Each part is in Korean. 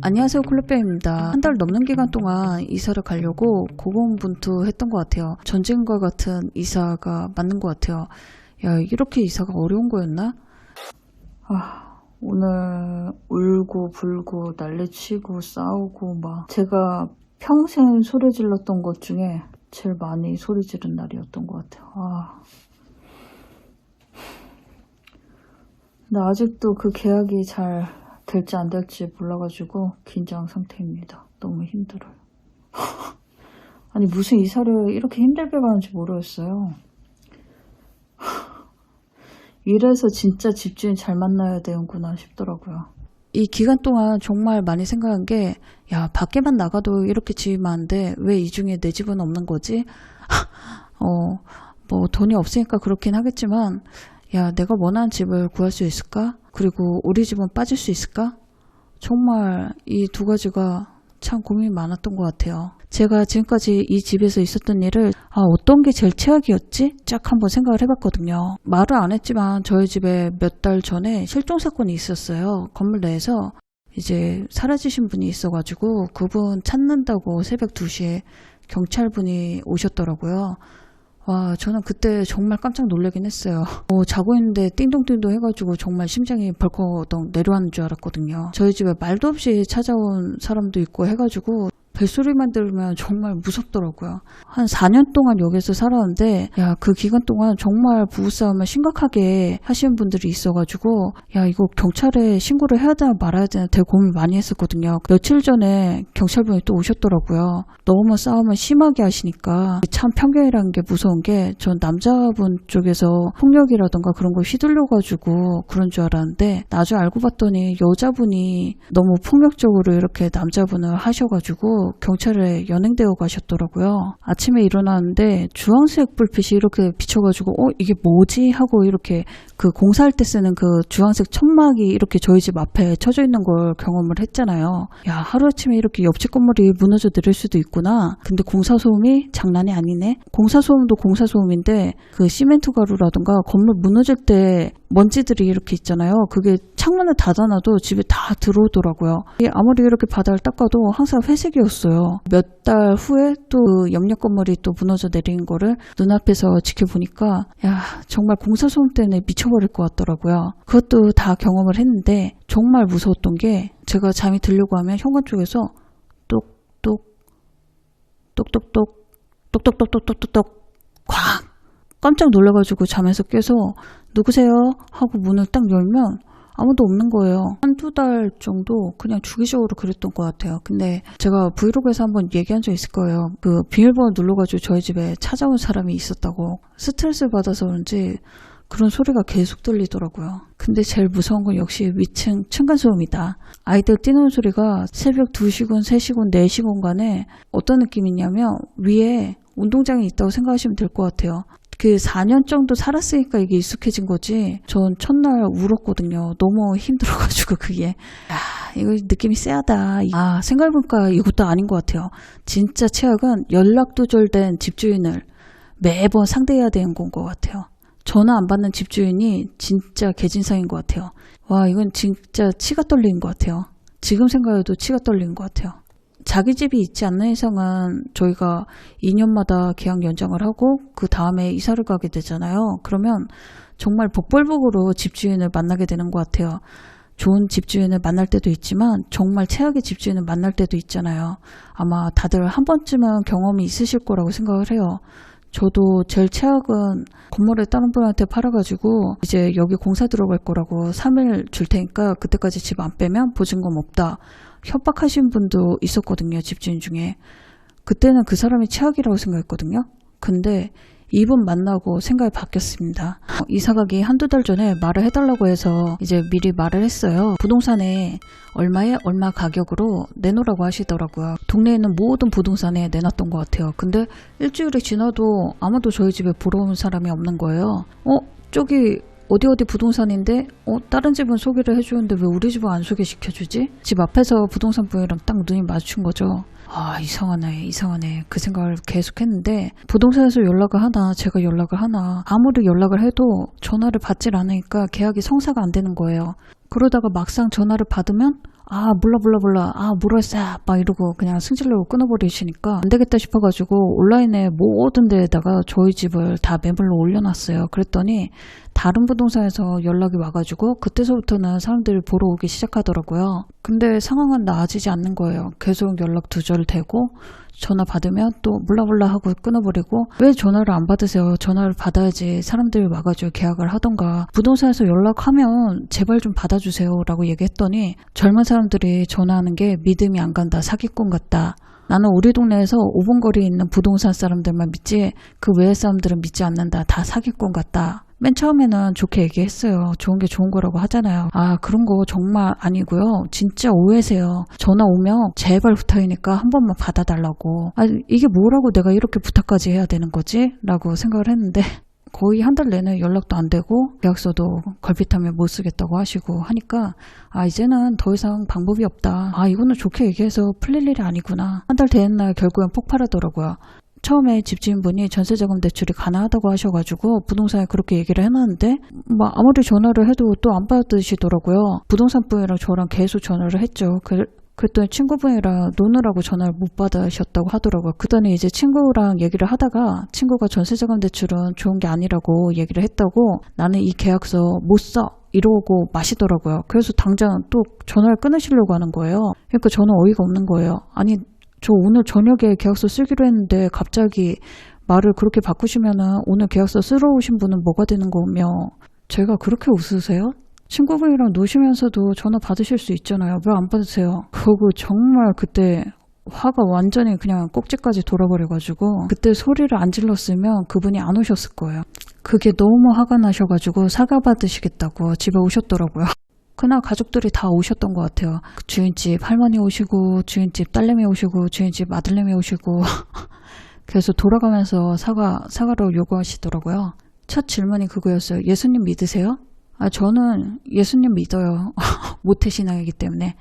안녕하세요 콜로페입니다. 한 달 넘는 기간 동안 이사를 가려고 고군분투 했던 것 같아요. 전쟁과 같은 이사가 맞는 것 같아요. 야 이렇게 이사가 어려운 거였나? 아 오늘 울고 불고 난리치고 싸우고 막 제가 평생 소리 질렀던 것 중에 제일 많이 소리 지른 날이었던 것 같아요. 아. 근데 아직도 그 계약이 잘 될지 안 될지 몰라가지고 긴장 상태입니다. 너무 힘들어요. 아니 무슨 이사를 이렇게 힘들게 가는지 모르겠어요. 이래서 진짜 집주인 잘 만나야 되는구나 싶더라고요. 이 기간 동안 정말 많이 생각한 게, 야, 밖에만 나가도 이렇게 집이 많은데, 왜 이 중에 내 집은 없는 거지? 어, 뭐, 돈이 없으니까 그렇긴 하겠지만, 야, 내가 원하는 집을 구할 수 있을까? 그리고 우리 집은 빠질 수 있을까? 정말 이 두 가지가 참 고민이 많았던 것 같아요. 제가 지금까지 이 집에서 있었던 일을 아 어떤 게 제일 최악이었지? 쫙 한번 생각을 해봤거든요. 말을 안 했지만 저희 집에 몇 달 전에 실종 사건이 있었어요. 건물 내에서 이제 사라지신 분이 있어가지고 그분 찾는다고 새벽 2시에 경찰분이 오셨더라고요. 와, 저는 그때 정말 깜짝 놀라긴 했어요. 어, 자고 있는데 띵동띵동 해가지고 정말 심장이 벌컥 내려앉는 줄 알았거든요. 저희 집에 말도 없이 찾아온 사람도 있고 해가지고 벨소리만 들으면 정말 무섭더라고요. 한 4년 동안 여기서 살았는데, 야, 그 기간 동안 정말 부부싸움을 심각하게 하시는 분들이 있어가지고, 야, 이거 경찰에 신고를 해야 되나 말아야 되나 되게 고민 많이 했었거든요. 며칠 전에 경찰분이 또 오셨더라고요. 너무 싸움을 심하게 하시니까, 참 편견이라는 게 무서운 게, 전 남자분 쪽에서 폭력이라던가 그런 걸 휘둘려가지고 그런 줄 알았는데, 나중에 알고 봤더니 여자분이 너무 폭력적으로 이렇게 남자분을 하셔가지고, 경찰에 연행되어 가셨더라고요. 아침에 일어났는데 주황색 불빛이 이렇게 비춰가지고 어 이게 뭐지 하고 이렇게 그 공사할 때 쓰는 그 주황색 천막이 이렇게 저희 집 앞에 쳐져 있는 걸 경험을 했잖아요. 야 하루아침에 이렇게 옆집 건물이 무너져 내릴 수도 있구나. 근데 공사 소음이 장난이 아니네. 공사 소음도 공사 소음인데 그 시멘트 가루라든가 건물 무너질 때 먼지들이 이렇게 있잖아요. 그게 창문을 닫아놔도 집에 다 들어오더라고요. 아무리 이렇게 바닥을 닦아도 항상 회색이었어요. 몇 달 후에 또그 옆옆 건물이 또 무너져 내린 거를 눈앞에서 지켜보니까 야 정말 공사 소음 때문에 미쳐 버릴 것 같더라고요. 그것도 다 경험을 했는데 정말 무서웠던 게 제가 잠이 들려고 하면 현관 쪽에서 똑똑 똑똑똑 똑똑똑똑똑똑 쾅 깜짝 놀라가지고 잠에서 깨서 누구세요? 하고 문을 딱 열면 아무도 없는 거예요. 한두 달 정도 그냥 주기적으로 그랬던 것 같아요. 근데 제가 브이로그에서 한번 얘기한 적 있을 거예요. 그 비밀번호 눌러가지고 저희 집에 찾아온 사람이 있었다고. 스트레스 받아서 그런지 그런 소리가 계속 들리더라고요. 근데 제일 무서운 건 역시 위층 층간소음이다. 아이들 뛰는 소리가 새벽 2시군, 3시군, 4시군 간에 어떤 느낌이냐면 위에 운동장이 있다고 생각하시면 될 것 같아요. 그 4년 정도 살았으니까 이게 익숙해진 거지. 전 첫날 울었거든요. 너무 힘들어가지고 그게. 아, 이거 느낌이 쎄하다. 아, 생각해보니까 이것도 아닌 것 같아요. 진짜 최악은 연락두절된 집주인을 매번 상대해야 되는 건 것 같아요. 전화 안 받는 집주인이 진짜 개진상인 것 같아요. 와, 이건 진짜 치가 떨리는 것 같아요. 지금 생각해도 치가 떨리는 것 같아요. 자기 집이 있지 않는 이상은 저희가 2년마다 계약 연장을 하고 그 다음에 이사를 가게 되잖아요. 그러면 정말 복불복으로 집주인을 만나게 되는 것 같아요. 좋은 집주인을 만날 때도 있지만 정말 최악의 집주인을 만날 때도 있잖아요. 아마 다들 한 번쯤은 경험이 있으실 거라고 생각을 해요. 저도 제일 최악은 건물을 다른 분한테 팔아가지고 이제 여기 공사 들어갈 거라고 3일 줄 테니까 그때까지 집 안 빼면 보증금 없다. 협박하신 분도 있었거든요. 집주인 중에. 그때는 그 사람이 최악이라고 생각했거든요. 근데 이분 만나고 생각이 바뀌었습니다. 어, 이사 가기 한두 달 전에 말을 해달라고 해서 이제 미리 말을 했어요. 부동산에 얼마에 얼마 가격으로 내놓으라고 하시더라고요. 동네에 있는 모든 부동산에 내놨던 것 같아요. 근데 일주일이 지나도 아무도 저희 집에 보러 온 사람이 없는 거예요. 어? 저기 어디 어디 부동산인데 어 다른 집은 소개를 해주는데 왜 우리 집은 안 소개시켜주지? 집 앞에서 부동산 분이랑 딱 눈이 마주친 거죠. 아 이상하네 이상하네 그 생각을 계속 했는데 부동산에서 연락을 하나 제가 연락을 하나 아무리 연락을 해도 전화를 받질 않으니까 계약이 성사가 안 되는 거예요. 그러다가 막상 전화를 받으면 아 몰라 몰라 몰라 아 모르겠어 막 이러고 그냥 승질내고 끊어버리시니까 안 되겠다 싶어가지고 온라인에 모든 데에다가 저희 집을 다 매물로 올려놨어요. 그랬더니 다른 부동산에서 연락이 와가지고 그때서부터는 사람들이 보러 오기 시작하더라고요. 근데 상황은 나아지지 않는 거예요. 계속 연락 두절되고 전화 받으면 또 몰라 몰라 하고 끊어버리고 왜 전화를 안 받으세요? 전화를 받아야지 사람들이 와가지고 계약을 하던가. 부동산에서 연락하면 제발 좀 받아주세요. 라고 얘기했더니 젊은 사람들이 전화하는 게 믿음이 안 간다. 사기꾼 같다. 나는 우리 동네에서 5분 거리에 있는 부동산 사람들만 믿지 그 외의 사람들은 믿지 않는다. 다 사기꾼 같다 맨 처음에는 좋게 얘기했어요. 좋은 게 좋은 거라고 하잖아요. 아, 그런 거 정말 아니고요. 진짜 오해세요. 전화 오면 제발 부탁이니까 한 번만 받아달라고. 아, 이게 뭐라고 내가 이렇게 부탁까지 해야 되는 거지? 라고 생각을 했는데 거의 한 달 내내 연락도 안 되고 계약서도 걸핏하면 못 쓰겠다고 하시고 하니까 아 이제는 더 이상 방법이 없다. 아 이거는 좋게 얘기해서 풀릴 일이 아니구나. 한달 되는 날 결국엔 폭발하더라고요. 처음에 집주인분이 전세자금 대출이 가능하다고 하셔가지고 부동산에 그렇게 얘기를 해놨는데 뭐 아무리 전화를 해도 또 안 받으시더라고요. 부동산 분이랑 저랑 계속 전화를 했죠. 그, 그랬더니 친구분이랑 노느라고 전화를 못 받으셨다고 하더라고요. 그더니 이제 친구랑 얘기를 하다가 친구가 전세자금 대출은 좋은 게 아니라고 얘기를 했다고 나는 이 계약서 못 써. 이러고 마시더라고요. 그래서 당장 또 전화를 끊으시려고 하는 거예요. 그러니까 저는 어이가 없는 거예요. 아니 저 오늘 저녁에 계약서 쓰기로 했는데 갑자기 말을 그렇게 바꾸시면은 오늘 계약서 쓰러 오신 분은 뭐가 되는 거며 제가 그렇게 웃으세요? 친구분이랑 노시면서도 전화 받으실 수 있잖아요. 왜 안 받으세요? 그거 정말 그때 화가 완전히 그냥 꼭지까지 돌아버려가지고 그때 소리를 안 질렀으면 그분이 안 오셨을 거예요. 그게 너무 화가 나셔가지고 사과 받으시겠다고 집에 오셨더라고요. 그날 가족들이 다 오셨던 것 같아요. 그 주인집 할머니 오시고 주인집 딸내미 오시고 주인집 아들내미 오시고 그래서 돌아가면서 사과 사과로 요구하시더라고요. 첫 질문이 그거였어요. 예수님 믿으세요? 아 저는 예수님 믿어요. 모태신앙이기 때문에.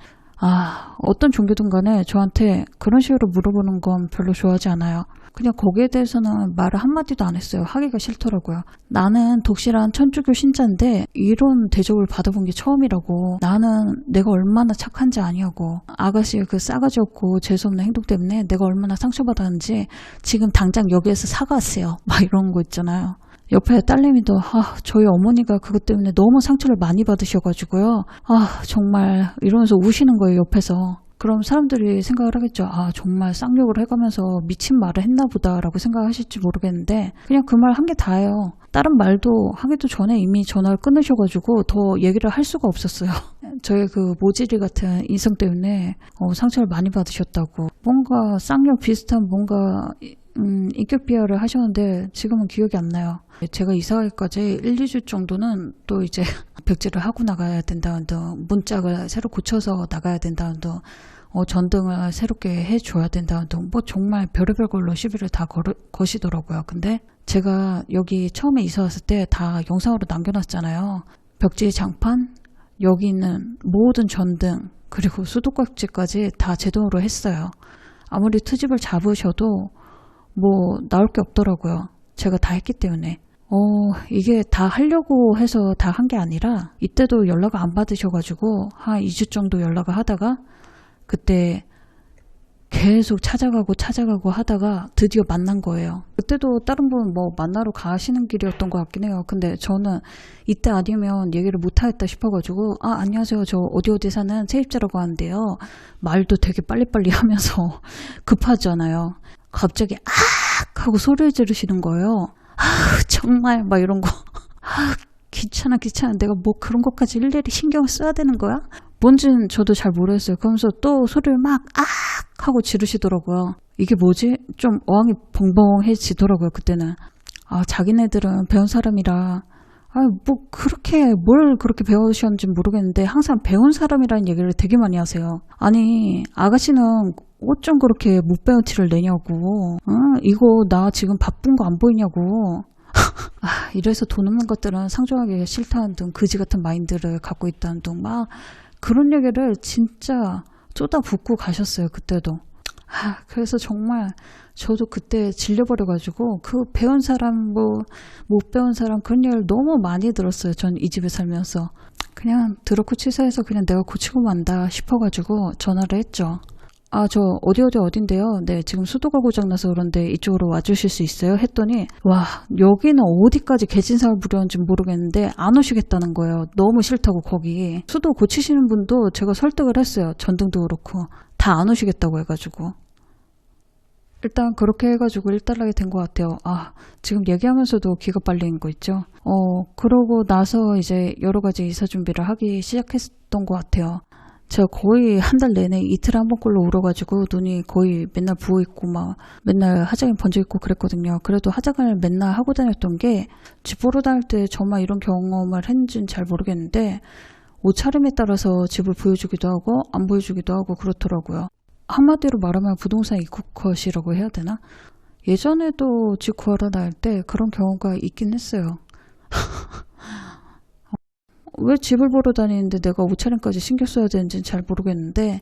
아 어떤 종교든 간에 저한테 그런 식으로 물어보는 건 별로 좋아하지 않아요. 그냥 거기에 대해서는 말을 한마디도 안 했어요. 하기가 싫더라고요. 나는 독실한 천주교 신자인데 이런 대접을 받아본 게 처음이라고. 나는 내가 얼마나 착한지 아니하고 아가씨의 그 싸가지 없고 재수없는 행동 때문에 내가 얼마나 상처받았는지 지금 당장 여기에서 사과하세요. 막 이런 거 있잖아요. 옆에 딸내미도 아, 저희 어머니가 그것 때문에 너무 상처를 많이 받으셔가지고요. 아 정말 이러면서 우시는 거예요 옆에서. 그럼 사람들이 생각을 하겠죠. 아, 정말 쌍욕을 해가면서 미친 말을 했나 보다라고 생각하실지 모르겠는데, 그냥 그 말 한 게 다예요. 다른 말도 하기도 전에 이미 전화를 끊으셔가지고 더 얘기를 할 수가 없었어요. 저의 그 모질이 같은 인성 때문에 어, 상처를 많이 받으셨다고. 뭔가 쌍욕 비슷한 뭔가 음, 인격 비하를 하셨는데 지금은 기억이 안 나요. 제가 이사가기까지 1, 2주 정도는 또 이제 벽지를 하고 나가야 된다는 등 문짝을 새로 고쳐서 나가야 된다는 등 어, 전등을 새롭게 해줘야 된다는 등 뭐 정말 별의별 걸로 시비를 다 걸, 거시더라고요. 근데 제가 여기 처음에 이사 왔을 때 다 영상으로 남겨놨잖아요. 벽지 장판, 여기 있는 모든 전등, 그리고 수도꼭지까지 다 제 돈으로 했어요. 아무리 투집을 잡으셔도 뭐 나올 게 없더라고요. 제가 다 했기 때문에. 어, 이게 다 하려고 해서 다 한 게 아니라 이때도 연락을 안 받으셔가지고 한 2주 정도 연락을 하다가 그때 계속 찾아가고 찾아가고 하다가 드디어 만난 거예요. 그때도 다른 분 뭐 만나러 가시는 길이었던 것 같긴 해요. 근데 저는 이때 아니면 얘기를 못하겠다 싶어가지고 아 안녕하세요 저 어디 어디 사는 세입자라고 하는데요. 말도 되게 빨리빨리 하면서 급하잖아요. 갑자기 악 하고 소리를 지르시는 거예요. 아 정말 막 이런 거. 아 귀찮아 귀찮아 내가 뭐 그런 것까지 일일이 신경을 써야 되는 거야? 뭔진 저도 잘 모르겠어요. 그러면서 또 소리를 막 악 하고 지르시더라고요. 이게 뭐지? 좀 어항이 벙벙해지더라고요. 그때는. 아 자기네들은 배운 사람이라 아, 뭐, 그렇게, 뭘 그렇게 배우셨는지 모르겠는데, 항상 배운 사람이라는 얘기를 되게 많이 하세요. 아니, 아가씨는 어쩜 그렇게 못 배운 티를 내냐고. 어? 이거 나 지금 바쁜 거 안 보이냐고. 아, 이래서 돈 없는 것들은 상종하기 싫다는 등 그지 같은 마인드를 갖고 있다는 등막 그런 얘기를 진짜 쏟아붓고 가셨어요. 그때도. 아, 그래서 정말 저도 그때 질려버려가지고 그 배운 사람 뭐 못 배운 사람 그런 얘기를 너무 많이 들었어요. 전 이 집에 살면서 그냥 드럽고 치사해서 그냥 내가 고치고 만다 싶어가지고 전화를 했죠. 아, 저 어디 어디 어딘데요? 네, 지금 수도가 고장나서 그런데 이쪽으로 와주실 수 있어요? 했더니 와, 여기는 어디까지 개진상을 부렸는지 모르겠는데 안 오시겠다는 거예요. 너무 싫다고 거기. 수도 고치시는 분도 제가 설득을 했어요. 전등도 그렇고 다 안 오시겠다고 해가지고. 일단 그렇게 해가지고 일단락이 된 것 같아요. 아, 지금 얘기하면서도 기가 빨리는 거 있죠? 어, 그러고 나서 이제 여러 가지 이사 준비를 하기 시작했던 것 같아요. 제가 거의 한 달 내내 이틀에 한 번꼴로 울어가지고 눈이 거의 맨날 부어있고 막 맨날 화장이 번져있고 그랬거든요. 그래도 화장을 맨날 하고 다녔던 게 집 보러 다닐 때 정말 이런 경험을 했는지는 잘 모르겠는데 옷차림에 따라서 집을 보여주기도 하고 안 보여주기도 하고 그렇더라고요. 한마디로 말하면 부동산 입국컷이라고 해야 되나? 예전에도 집 구하러 다닐 때 그런 경우가 있긴 했어요. 왜 집을 보러 다니는데 내가 옷차림까지 신경 써야 되는지는 잘 모르겠는데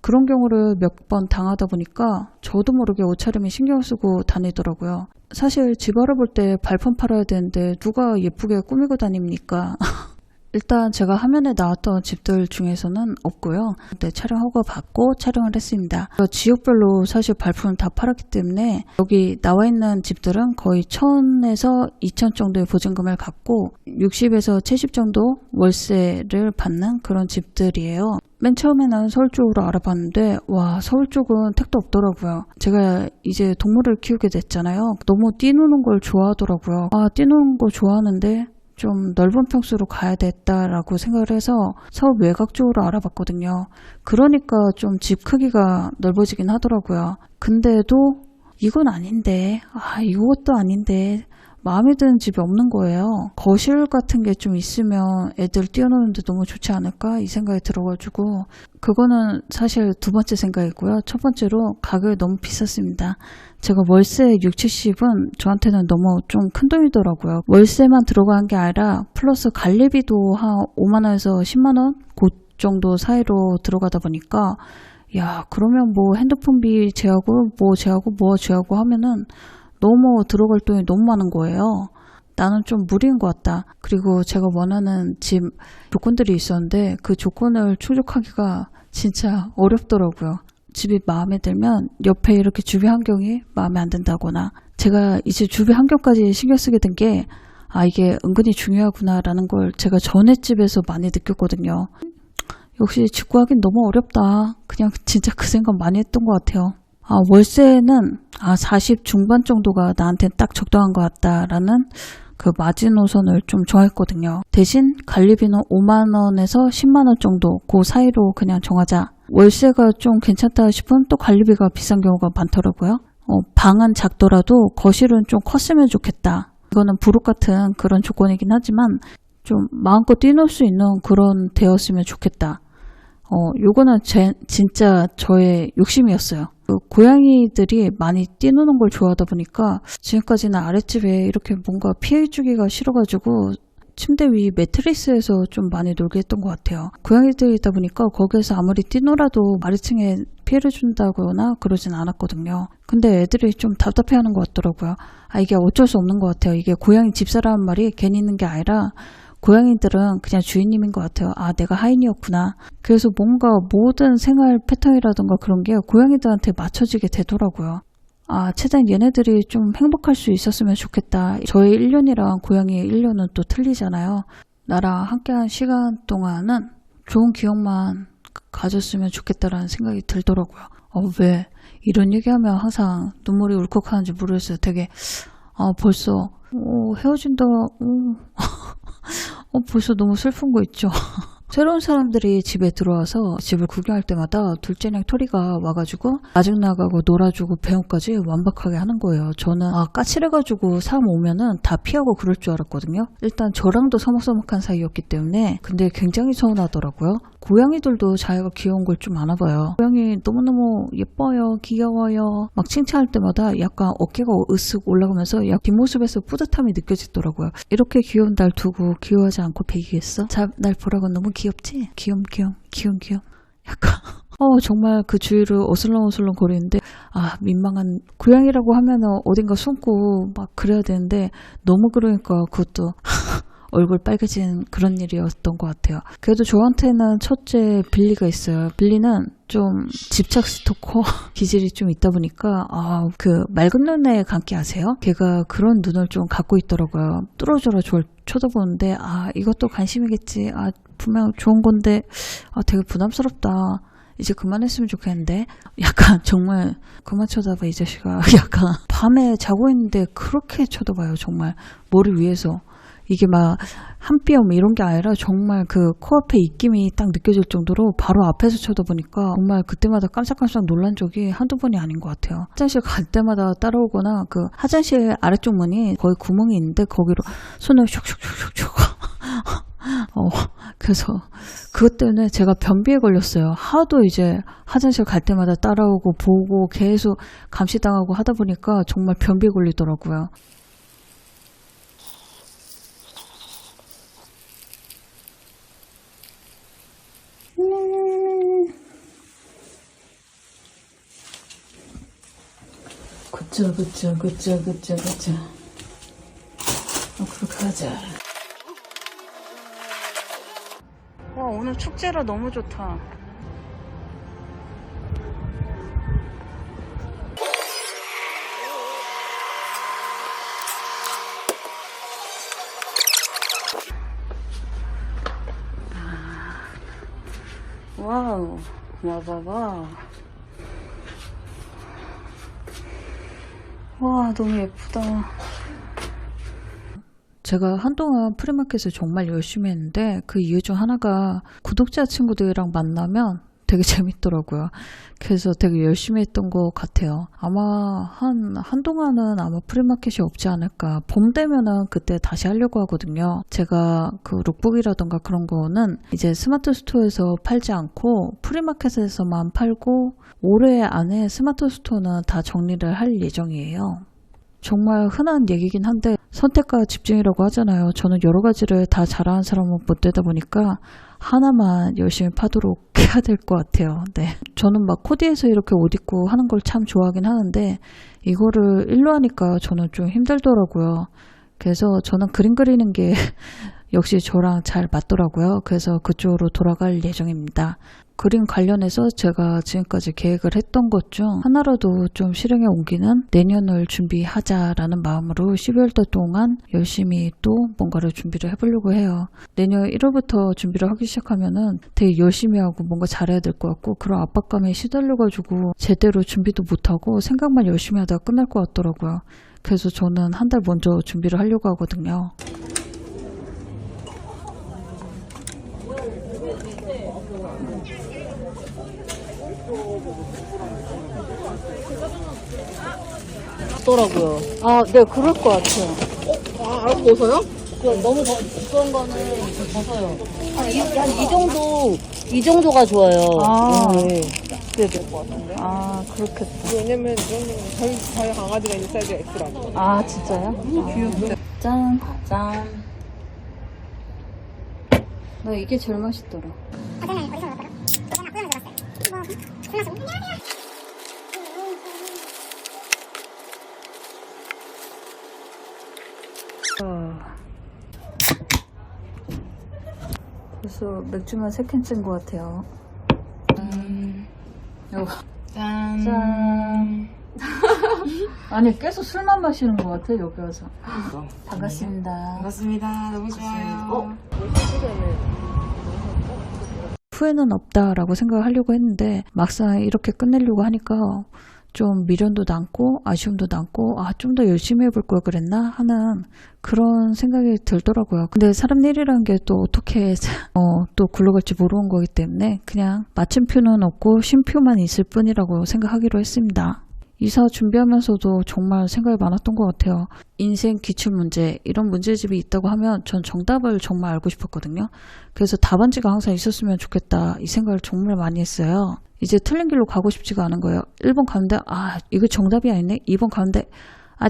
그런 경우를 몇 번 당하다 보니까 저도 모르게 옷차림에 신경 쓰고 다니더라고요. 사실 집 알아볼 때 발품 팔아야 되는데 누가 예쁘게 꾸미고 다닙니까? 일단 제가 화면에 나왔던 집들 중에서는 없고요. 네, 촬영 허가 받고 촬영을 했습니다. 지역별로 사실 발품을 다 팔았기 때문에 여기 나와 있는 집들은 거의 1000에서 2000 정도의 보증금을 갖고 60에서 70 정도 월세를 받는 그런 집들이에요. 맨 처음에는 서울 쪽으로 알아봤는데 와 서울 쪽은 택도 없더라고요. 제가 이제 동물을 키우게 됐잖아요. 너무 뛰노는 걸 좋아하더라고요. 아 뛰노는 거 좋아하는데 좀 넓은 평수로 가야 됐다라고 생각을 해서 서울 외곽 쪽으로 알아봤거든요. 그러니까 좀 집 크기가 넓어지긴 하더라고요. 근데도 이건 아닌데, 아, 이것도 아닌데, 마음에 드는 집이 없는 거예요. 거실 같은 게 좀 있으면 애들 뛰어노는데 너무 좋지 않을까? 이 생각이 들어가지고, 그거는 사실 두 번째 생각이고요. 첫 번째로 가격이 너무 비쌌습니다. 제가 월세 6, 70은 저한테는 너무 좀 큰 돈이더라고요. 월세만 들어간 게 아니라 플러스 관리비도 한 5만 원에서 10만 원? 그 정도 사이로 들어가다 보니까 야 그러면 뭐 핸드폰비 제하고 뭐 제하고 뭐 제하고 하면은 너무 들어갈 돈이 너무 많은 거예요. 나는 좀 무리인 것 같다. 그리고 제가 원하는 집 조건들이 있었는데 그 조건을 충족하기가 진짜 어렵더라고요. 집이 마음에 들면 옆에 이렇게 주변 환경이 마음에 안 든다거나 제가 이제 주변 환경까지 신경 쓰게 된 게 아 이게 은근히 중요하구나라는 걸 제가 전에 집에서 많이 느꼈거든요. 역시 집 구하긴 너무 어렵다. 그냥 진짜 그 생각 많이 했던 것 같아요. 아, 월세는 아, 40 중반 정도가 나한테 딱 적당한 것 같다라는 그 마지노선을 좀 정했거든요. 대신 관리비는 5만원에서 10만원 정도 그 사이로 그냥 정하자. 월세가 좀 괜찮다 싶으면 또 관리비가 비싼 경우가 많더라고요. 어, 방은 작더라도 거실은 좀 컸으면 좋겠다. 이거는 부록 같은 그런 조건이긴 하지만 좀 마음껏 뛰놀 수 있는 그런 되었으면 좋겠다. 어, 요거는 제, 진짜 저의 욕심이었어요. 그 고양이들이 많이 뛰노는 걸 좋아하다 보니까 지금까지는 아랫집에 이렇게 뭔가 피해 주기가 싫어가지고 침대 위 매트리스에서 좀 많이 놀게 했던 것 같아요. 고양이들이다 보니까 거기에서 아무리 뛰노라도 아래층에 피해를 준다거나 그러진 않았거든요. 근데 애들이 좀 답답해하는 것 같더라고요. 아 이게 어쩔 수 없는 것 같아요. 이게 고양이 집사라는 말이 괜히 있는 게 아니라 고양이들은 그냥 주인님인 것 같아요. 아, 내가 하인이었구나. 그래서 뭔가 모든 생활 패턴이라든가 그런 게 고양이들한테 맞춰지게 되더라고요. 아, 최대한 얘네들이 좀 행복할 수 있었으면 좋겠다. 저의 1년이랑 고양이의 1년은 또 틀리잖아요. 나랑 함께한 시간 동안은 좋은 기억만 가졌으면 좋겠다라는 생각이 들더라고요. 어, 왜? 이런 얘기하면 항상 눈물이 울컥하는지 모르겠어요. 되게, 아, 벌써, 어, 헤어진다, 어. 어, 벌써 너무 슬픈 거 있죠. 새로운 사람들이 집에 들어와서 집을 구경할 때마다 둘째랑 토리가 와가지고 아직 나가고 놀아주고 배웅까지 완벽하게 하는 거예요. 저는 아 까칠해가지고 사람 오면은 다 피하고 그럴 줄 알았거든요. 일단 저랑도 서먹서먹한 사이였기 때문에 근데 굉장히 서운하더라고요. 고양이들도 자기가 귀여운 걸 좀 아나 봐요. 고양이 너무너무 예뻐요, 귀여워요. 막 칭찬할 때마다 약간 어깨가 으쓱 올라가면서 약 뒷모습에서 뿌듯함이 느껴지더라고요. 이렇게 귀여운 날 두고 귀여워하지 않고 배기겠어? 자, 날 보라고 너무 귀엽지? 귀염 귀염 귀염 귀염. 약간 어 정말 그 주위를 어슬렁어슬렁 거리는데 아 민망한 고양이라고 하면은 어딘가 숨고 막 그래야 되는데 너무 그러니까 그것도 얼굴 빨개진 그런 일이었던 것 같아요. 그래도 저한테는 첫째 빌리가 있어요. 빌리는 좀 집착 스토커 기질이 좀 있다 보니까 아 그 맑은 눈에 감기 아세요? 걔가 그런 눈을 좀 갖고 있더라고요. 뚫어져라 저를 쳐다보는데 아 이것도 관심이겠지. 아 분명 좋은 건데 아 되게 부담스럽다. 이제 그만했으면 좋겠는데 약간 정말 그만 쳐다봐 이 자식아 약간 밤에 자고 있는데 그렇게 쳐다봐요 정말 머리 위에서 이게 막 한뼘 이런 게 아니라 정말 그 코앞에 입김이 딱 느껴질 정도로 바로 앞에서 쳐다보니까 정말 그때마다 깜짝깜짝 놀란 적이 한두 번이 아닌 것 같아요. 화장실 갈 때마다 따라오거나 그 화장실 아래쪽 문이 거의 구멍이 있는데 거기로 손을 슉슉슉슉슉 어, 그래서 그것 때문에 제가 변비에 걸렸어요. 하도 이제 화장실 갈 때마다 따라오고 보고 계속 감시당하고 하다 보니까 정말 변비에 걸리더라고요. 그쵸, 그쵸, 그쵸, 그쵸, 그쵸. 어, 그렇게 하자. 와, 오늘 축제라 너무 좋다. 와우, 와봐봐. 와, 너무 예쁘다. 제가 한동안 프리마켓을 정말 열심히 했는데 그 이유 중 하나가 구독자 친구들이랑 만나면 되게 재밌더라고요. 그래서 되게 열심히 했던 것 같아요. 아마 한, 한동안은 아마 프리마켓이 없지 않을까. 봄 되면은 그때 다시 하려고 하거든요. 제가 그 룩북이라던가 그런 거는 이제 스마트 스토어에서 팔지 않고 프리마켓에서만 팔고 올해 안에 스마트 스토어는 다 정리를 할 예정이에요. 정말 흔한 얘기긴 한데 선택과 집중이라고 하잖아요. 저는 여러 가지를 다 잘하는 사람은 못 되다 보니까 하나만 열심히 파도록 해야 될 것 같아요. 네. 저는 막 코디에서 이렇게 옷 입고 하는 걸 참 좋아하긴 하는데 이거를 일로 하니까 저는 좀 힘들더라고요. 그래서 저는 그림 그리는 게 역시 저랑 잘 맞더라고요. 그래서 그쪽으로 돌아갈 예정입니다. 그림 관련해서 제가 지금까지 계획을 했던 것 중 하나라도 좀 실행에 옮기는 내년을 준비하자라는 마음으로 12월 달 동안 열심히 또 뭔가를 준비를 해보려고 해요. 내년 1월부터 준비를 하기 시작하면은 되게 열심히 하고 뭔가 잘해야 될 것 같고 그런 압박감에 시달려가지고 제대로 준비도 못하고 생각만 열심히 하다가 끝날 것 같더라고요. 그래서 저는 한 달 먼저 준비를 하려고 하거든요. 더라고요. 아, 네, 그럴 것 같아요. 아, 알아서 벗어요? 그 너무 더 두꺼운 거는 좀 벗어요. 한 이, 한 이 정도, 이 정도가 좋아요. 아. 네. 될것 같은데. 아, 그렇겠다. 왜냐면 이거는 저희, 저희 강아지가 있는 사이즈가 X라고. 아, 진짜요? 귀엽다. 짠. 짠. 나 이게 제일 맛있더라. 어. 그래서 맥주만 세 캔째인 것 같아요. 여보. 짠. 짠. 아니 계속 술만 마시는 것 같아 여기 와서. 반갑습니다. 반갑습니다. 너무 좋아요. 어? 후회는 없다라고 생각을 하려고 했는데 막상 이렇게 끝내려고 하니까 좀 미련도 남고 아쉬움도 남고 아 좀 더 열심히 해볼 걸 그랬나 하는 그런 생각이 들더라고요. 근데 사람 일이라는 게 또 어떻게 어, 또 굴러갈지 모르는 거기 때문에 그냥 마침표는 없고 쉼표만 있을 뿐이라고 생각하기로 했습니다. 이사 준비하면서도 정말 생각이 많았던 것 같아요. 인생 기출 문제, 이런 문제집이 있다고 하면 전 정답을 정말 알고 싶었거든요. 그래서 답안지가 항상 있었으면 좋겠다. 이 생각을 정말 많이 했어요. 이제 틀린 길로 가고 싶지가 않은 거예요. 1번 가는데, 아, 이거 정답이 아니네? 2번 가는데, 아,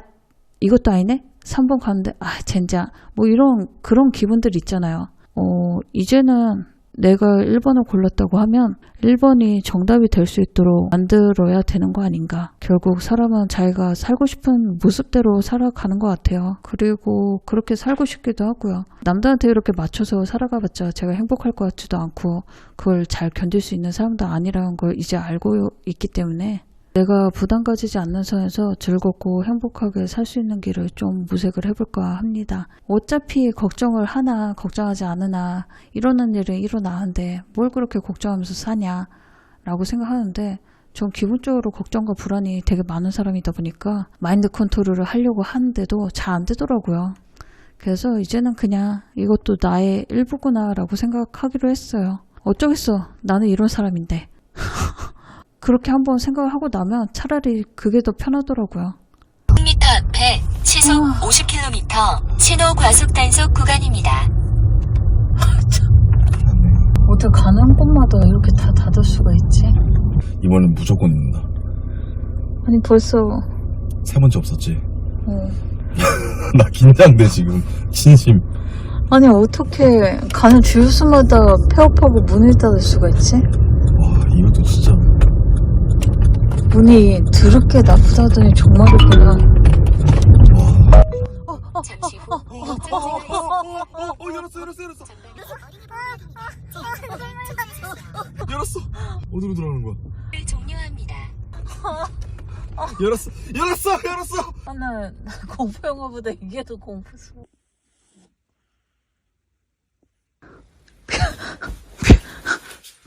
이것도 아니네? 3번 가는데, 아, 젠장. 뭐 이런, 그런 기분들 있잖아요. 어, 이제는 내가 1번을 골랐다고 하면 1번이 정답이 될 수 있도록 만들어야 되는 거 아닌가. 결국 사람은 자기가 살고 싶은 모습대로 살아가는 것 같아요. 그리고 그렇게 살고 싶기도 하고요. 남들한테 이렇게 맞춰서 살아가봤자 제가 행복할 것 같지도 않고 그걸 잘 견딜 수 있는 사람도 아니라는 걸 이제 알고 있기 때문에 내가 부담 가지지 않는 선에서 즐겁고 행복하게 살 수 있는 길을 좀 모색을 해볼까 합니다. 어차피 걱정을 하나 걱정하지 않으나 이러는 일은 일어나는데 뭘 그렇게 걱정하면서 사냐 라고 생각하는데 전 기본적으로 걱정과 불안이 되게 많은 사람이다 보니까 마인드 컨트롤을 하려고 하는데도 잘 안 되더라고요. 그래서 이제는 그냥 이것도 나의 일부구나 라고 생각하기로 했어요. 어쩌겠어. 나는 이런 사람인데. 그렇게 한번 생각을 하고 나면 차라리 그게 더 편하더라고요. 100m 앞에 시속 50km 신호 과속 단속 구간입니다. 어떻게 가는 곳마다 이렇게 다 닫을 수가 있지? 이번엔 무조건 있는다. 아니 벌써 세 번째 없었지. 어. 나 긴장돼 지금 진심. 아니 어떻게 가는 주유소마다 폐업하고 문을 닫을 수가 있지? 와 이것도 진짜. 문이 드럽게 나쁘다더니 정말이구나. 와. 잠시 후 우회전을 어 열었어 열었어 열었어. 열었어. 어디로 들어가는 거야? 종료합니다. 열었어 열었어 열었어. 나는 공포 영화보다 이게 더 공포스러워.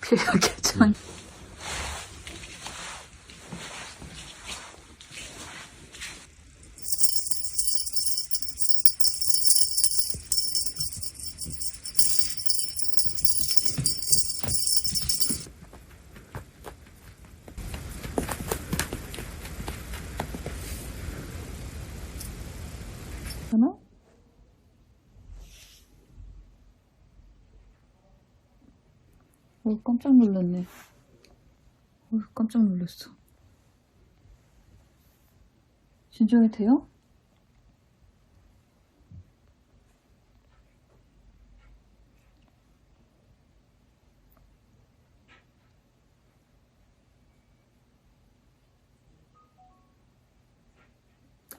괜찮아. 하나? 어, 깜짝 놀랐네. 어, 깜짝 놀랐어. 진정이 돼요?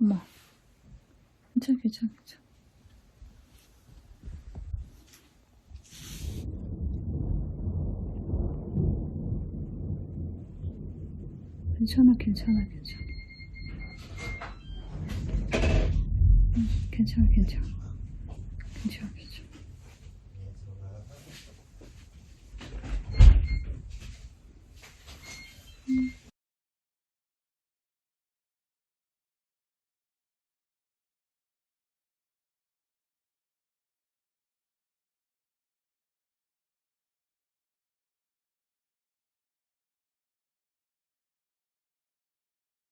엄마. 괜찮아, 괜찮아, 괜찮아. 괜찮아, 괜찮아, 괜찮아. 응, 괜찮아, 괜찮아. 괜찮아, 괜찮아.